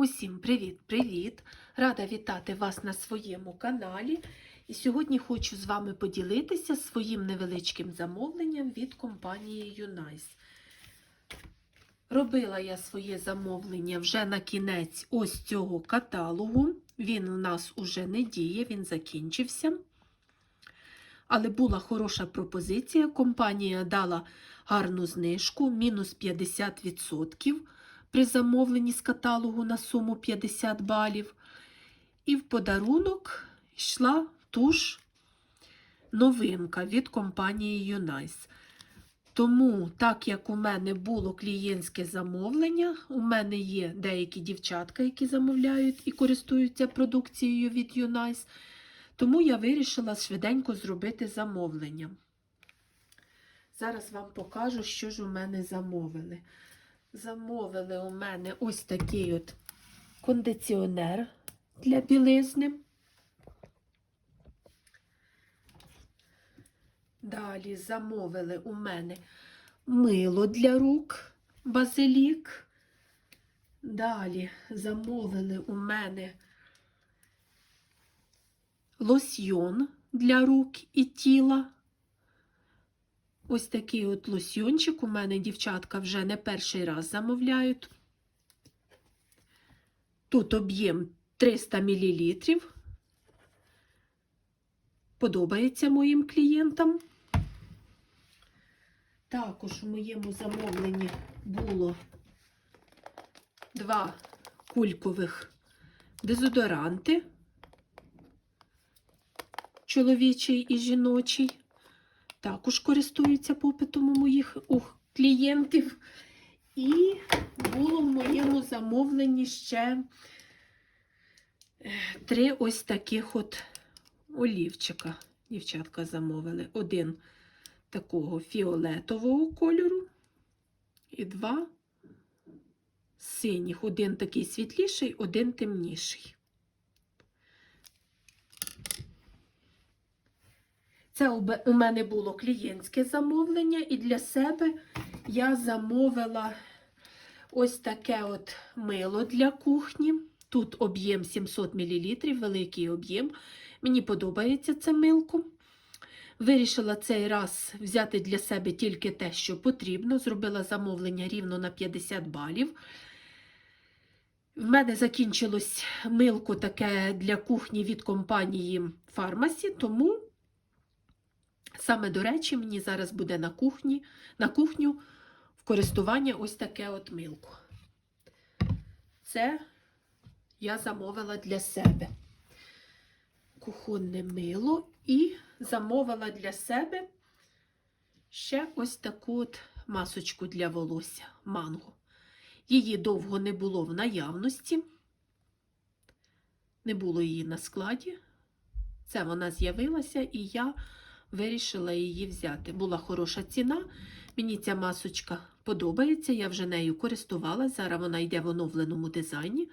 Усім привіт-привіт! Рада вітати вас на своєму каналі. І сьогодні хочу з вами поділитися своїм невеличким замовленням від компанії Юнайс. Робила я своє замовлення вже на кінець ось цього каталогу. Він у нас уже не діє, він закінчився. Але була хороша пропозиція. Компанія дала гарну знижку, мінус 50% при замовленні з каталогу на суму 50 балів. І в подарунок йшла туш новинка від компанії Юнайс. Тому, так як у мене було клієнтське замовлення, у мене є деякі дівчатка, які замовляють і користуються продукцією від Юнайс. Тому я вирішила швиденько зробити замовлення. Зараз вам покажу, що ж у мене замовили. Замовили у мене ось такий от кондиціонер для білизни. Далі замовили у мене мило для рук, базилік. Далі замовили у мене лосьйон для рук і тіла. Ось такий от лосьйончик у мене дівчатка вже не перший раз замовляють. Тут об'єм 300 мл. Подобається моїм клієнтам. Також у моєму замовленні було два кулькових дезодоранти, чоловічий і жіночий. Також користуються попитом у моїх у клієнтів. І було в моєму замовленні ще три ось таких от олівчика. Дівчатка замовили. Один такого фіолетового кольору і два синіх. Один такий світліший, один темніший. Це у мене було клієнтське замовлення, і для себе я замовила ось таке от мило для кухні. Тут об'єм 700 мл, великий об'єм. Мені подобається це милко. Вирішила цей раз взяти для себе тільки те, що потрібно. Зробила замовлення рівно на 50 балів. В мене закінчилось милко таке для кухні від компанії Фармасі, тому саме до речі, мені зараз буде на кухні, на кухню в користування ось таке от милко. Це я замовила для себе кухонне мило і замовила для себе ще ось таку от масочку для волосся манго. Її довго не було в наявності, не було її на складі. Це вона з'явилася, і я вирішила її взяти. Була хороша ціна. Мені ця масочка подобається, я вже нею користувалася. Зараз вона йде в оновленому дизайні,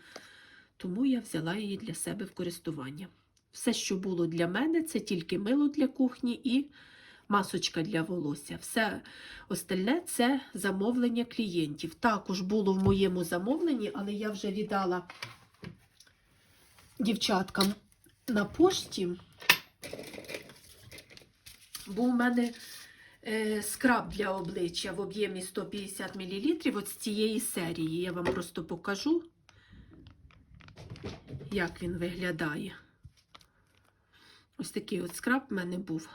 тому я взяла її для себе в користування. Все, що було для мене, це тільки мило для кухні і масочка для волосся. Все остальне це замовлення клієнтів. Також було в моєму замовленні, але я вже віддала дівчаткам на пошті, бо у мене е, скраб для обличчя в об'ємі 150 мл от з цієї серії. Я вам просто покажу, як він виглядає. Ось такий от скраб в мене був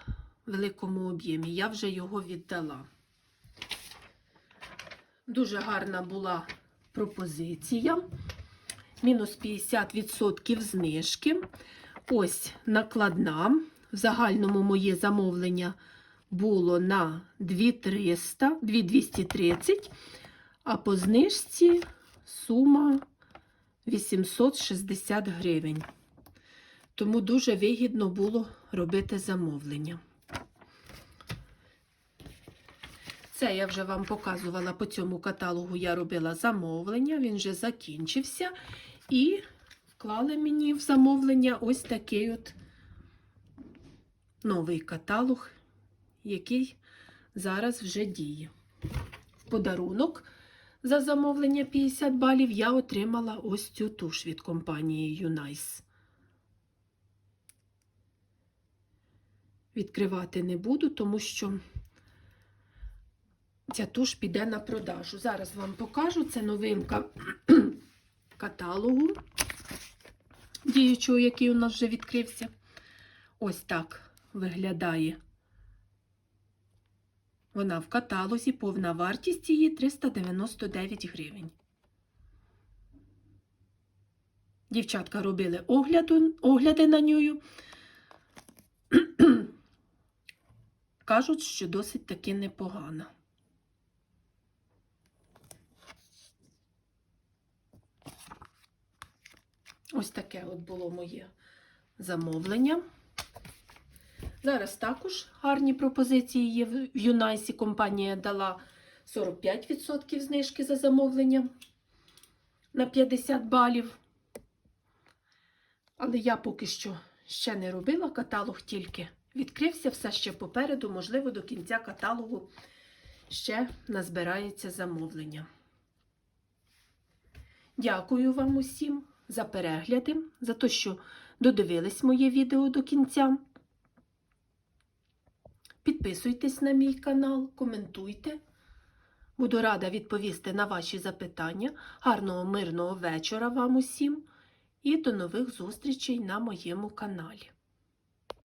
в великому об'ємі. Я вже його віддала. Дуже гарна була пропозиція. Мінус 50% знижки. Ось накладна. В загальному моє замовлення було на 2300, 2230, а по знижці сума 860 гривень. Тому дуже вигідно було робити замовлення. Це я вже вам показувала по цьому каталогу, я робила замовлення, він вже закінчився. І вклали мені в замовлення ось такий от новий каталог, який зараз вже діє. В подарунок за замовлення 50 балів, я отримала ось цю туш від компанії Юнайс. Відкривати не буду, тому що ця туш піде на продажу. Зараз вам покажу. Це новинка каталогу діючого, який у нас вже відкрився. Ось так виглядає. Вона в каталозі, повна вартість її 399 гривень. Дівчатка робили огляду, огляди на нього. Кажуть, що досить таки непогана. Ось таке от було моє замовлення. Зараз також гарні пропозиції є в Юнайсі. Компанія дала 45% знижки за замовлення на 50 балів. Але я поки що ще не робила каталог, тільки відкрився все ще попереду. Можливо, до кінця каталогу ще назбирається замовлення. Дякую вам усім за перегляди, за те, що додивились моє відео до кінця. Підписуйтесь на мій канал, коментуйте. Буду рада відповісти на ваші запитання. Гарного мирного вечора вам усім і до нових зустрічей на моєму каналі.